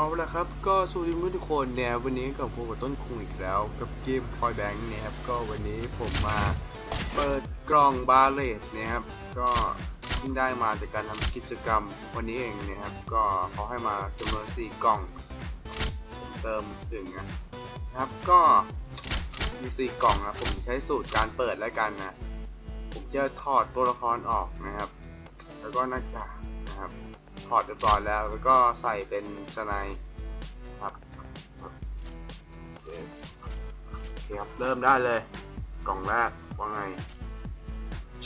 เอาละครับก็สวัสดีเพื่อนทุกคนเนี่ยวันนี้กับผมกับต้นคุงอีกแล้ว กับเกมพอยแบงค์นะครับก็วันนี้ผมมาเปิดกล่องบาเลตนะครับก็เพิ่งได้มาจากการทำกิจกรรมวันนี้เองนะครับก็เขาให้มาจำนวน4กล่องผมเติมถึงนะครับก็มีสี่กล่องนะผมใช้สูตรการเปิดแล้วกันนะผมจะถอดตัวละครออกนะครับ แล้วก็หน้ากากนะครับ ถอดเรียบร้อยแล้ว แล้วก็ใส่เป็นสไนด์ครับโอเคครับ เริ่มได้เลย กล่องแรกว่าไง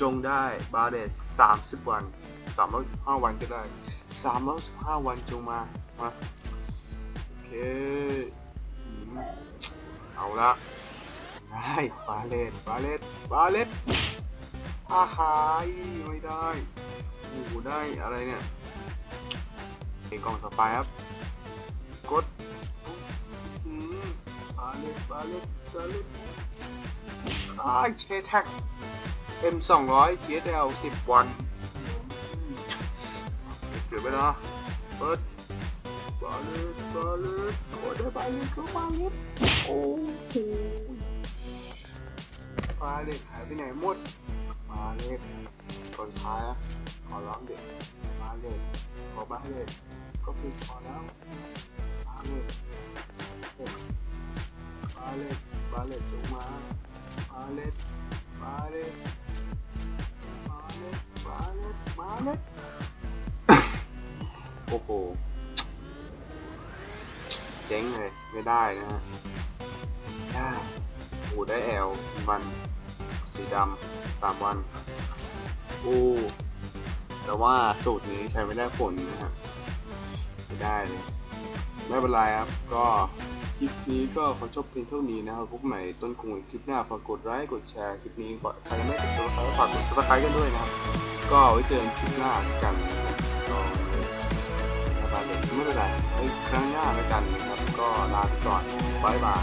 จงได้บาเดสสามสิบวันสามร้อยห้าวันก็ได้สามร้อยห้าวันจงมามาโอเค เอาละได้บาเลสบาเลสบาเลสอาหายไม่ได้โอ้ได้อะไรเนี่ย ในกล่องต่อไปครับ กดอืมบาเลตบาเลตบาเลตอ้ายเชท็ก M 2 0 0 GSL 10 วันเสียไปนะเปิดบาเลตบาเลตกดได้บาเลตก็บาเลตโอ้โหบาเลตหายไปไหนหมดบาเลตคนท้ายขอร้องเด็กบาเลต ขอบาเลตก็เพียงพอแล้วบาเลตบาเลตบาเลตจงมาบาเลตบาเลตบาเลตบาเลตบาเลตโอ้โหเจ๊งเลยไม่ได้นะฮะได้โอ้ได้แอลวันสีดำสามวันโอ้ แต่ว่าสูตรนี้ใช้ไม่ได้ผลนะครับไม่ได้เลยไม่เป็นไรครับ ก็คลิปนี้ก็ขอจบเพียงเท่านี้นะครับพบใหม่ต้นคงคลิปหน้าฝากกดไลค์กดแชร์คลิปนี้ก่อนใครยังไม่กดซับสไครต์ฝากกดซับสไครต์กันด้วยนะครับ ก็ไว้เจอกันคลิปหน้ากันก็ไม่เป็นไรไม่เป็นไรไว้ครั้งหน้าแล้วกันนะครับ ก็ลาไปก่อนบ๊ายบาย